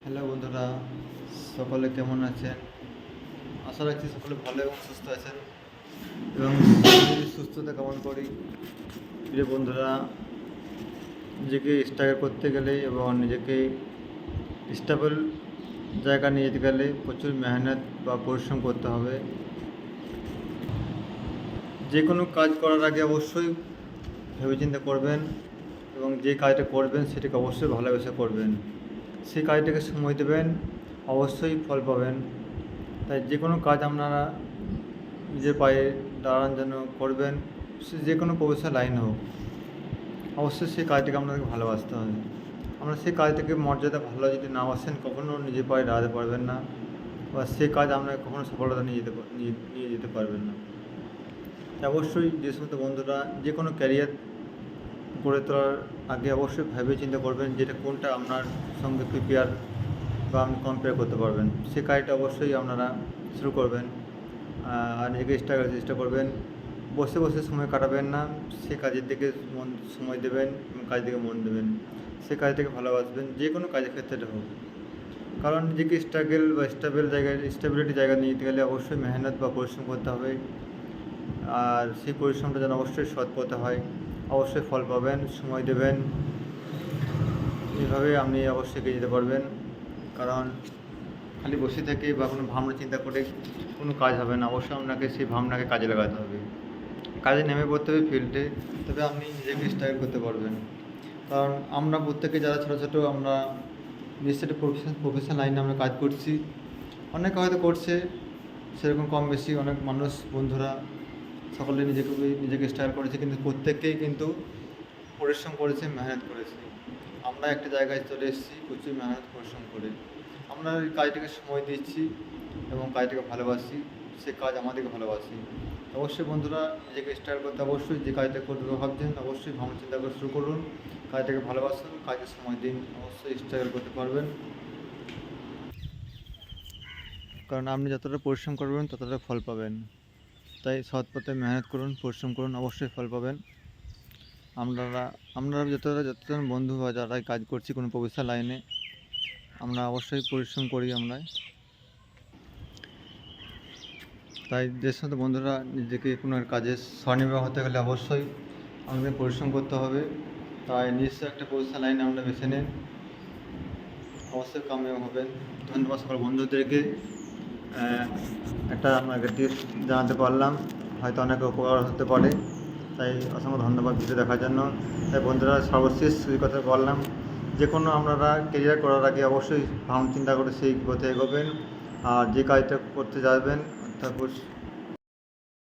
Hello বন্ধুরা, সকলে কেমন আছেন? আশা রাখছি সকলে ভালো এবং সুস্থ আছেন। এবং সুস্থতা কেমন করি। প্রিয় বন্ধুরা, নিজেকে স্ট্রাগল করতে গেলে এবং নিজেকে স্টেবল জায়গা নিয়ে যেতে গেলে প্রচুর মেহনত বা পরিশ্রম করতে হবে। যে কোনো কাজ করার আগে অবশ্যই ভেবেচিন্তে করবেন। এবং যে কাজটা করবেন সেটাকে অবশ্যই ভালোবেসে করবেন। সেই কাজটাকে সময় দেবেন, অবশ্যই ফল পাবেন। তাই যে কোনো কাজ আপনারা নিজের পায়ে দাঁড়ান যেন করবেন, সে যে কোনো প্রফেশনাল লাইন হোক, অবশ্যই সেই কাজটাকে আপনাদেরকে ভালোবাসতে হবে। আমরা সেই কাজটাকে মর্যাদা ভালো যদি না বাসেন কখনও নিজের পায়ে দাঁড়াতে পারবেন না বা সেই কাজ আপনাকে কখনও সফলতা নিয়ে যেতে নিয়ে যেতে পারবেন না। অবশ্যই যে সমস্ত বন্ধুরা যে কোনো ক্যারিয়ার গড়ে তোলার আগে অবশ্যই ভেবে চিন্তা করবেন যেটা কোনটা আপনার সঙ্গে প্রিপেয়ার বা আপনি কম্পেয়ার করতে পারবেন। সে কাজটা অবশ্যই আপনারা শুরু করবেন আর নিজেকে স্ট্রাগল চেষ্টা করবেন। বসে বসে সময় কাটাবেন না, সে কাজের দিকে মন, সময় দেবেন এবং কাজের দিকে মন দেবেন। সে কাজটাকে ভালোবাসবেন, যে কোনো কাজের ক্ষেত্রে হোক। কারণ নিজেকে স্ট্রাগল বা স্টেবল জায়গায় স্টেবিলিটি জায়গা নিয়ে যেতে গেলে অবশ্যই মেহনত বা পরিশ্রম করতে হবে। আর সেই পরিশ্রমটা যেন অবশ্যই সৎ পথে হয়। অবশ্যই ফল পাবেন, সময় দেবেন। এভাবে আপনি অবশ্যই এগিয়ে যেতে পারবেন। কারণ খালি বসে থেকে বা কোনো ভাবনা চিন্তা করে কোনো কাজ হবে না। অবশ্যই আপনাকে সেই ভাবনাকে কাজে লাগাতে হবে। কাজে নেমে পড়তে হবে ফিল্ডে তবে আপনি নিজেকে স্টাইল করতে পারবেন। কারণ আমরা প্রত্যেকে যারা ছোটো ছোটো, আমরা নিশ্চয়ই প্রফেশন প্রফেশনাল লাইনে আমরা কাজ করছি। অনেকে হয়তো করছে, সেরকম কম বেশি অনেক মানুষ, বন্ধুরা সকলে নিজেকে নিজেকে স্টাইল করেছে, কিন্তু প্রত্যেককেই কিন্তু পরিশ্রম করেছে, মেহনত করেছে। আমরা একটা জায়গায় চলে এসেছি, প্রচুর মেহনত, পরিশ্রম করে। আমরা এই কাজটাকে সময় দিচ্ছি এবং কাজটাকে ভালোবাসি, সে কাজ আমাদেরকে ভালোবাসি। অবশ্যই বন্ধুরা, নিজেকে স্টাইল করতে অবশ্যই, যে কাজটা করতে ভাবছেন, অবশ্যই ভাবনা চিন্তা করে শুরু করুন। কাজটাকে ভালোবাসুন, কাজের সময় দিন, অবশ্যই স্ট্রাগল করতে পারবেন। কারণ আপনি যতটা পরিশ্রম করবেন, ততটা ফল পাবেন। তাই সৎ পথে মেহনত করুন, পরিশ্রম করুন, অবশ্যই ফল পাবেন। আপনারা আপনারা যতটা, যতজন বন্ধু বা যারা কাজ করছি কোনো প্রফেশনাল লাইনে, আমরা অবশ্যই পরিশ্রম করি আমরা। তাই যে সমস্ত বন্ধুরা নিজেকে কোনো কাজে স্বনির্ভর হতে গেলে অবশ্যই আমাদের পরিশ্রম করতে হবে। তাই নিশ্চয়ই একটা প্রফেশনাল লাইন আমরা বেছে নেন। অবশ্যই কামিয়াব হবেন। ধন্যবাদ সকল বন্ধুদেরকে। একটা আপনাকে টিপস জানাতে পারলাম। হয়তো অনেক উপকার হতে পারে। তাই অসংখ্য ধন্যবাদ ভিডিও দেখার জন্য। তাই বন্ধুরা, সর্বশেষ সেই কথা বললাম। যে কোনো আপনারা কেরিয়ার করার আগে অবশ্যই ভাবনা চিন্তা করে সেই পথে এগোবেন। আর যে কাজটা করতে যাবেন, অর্থাৎ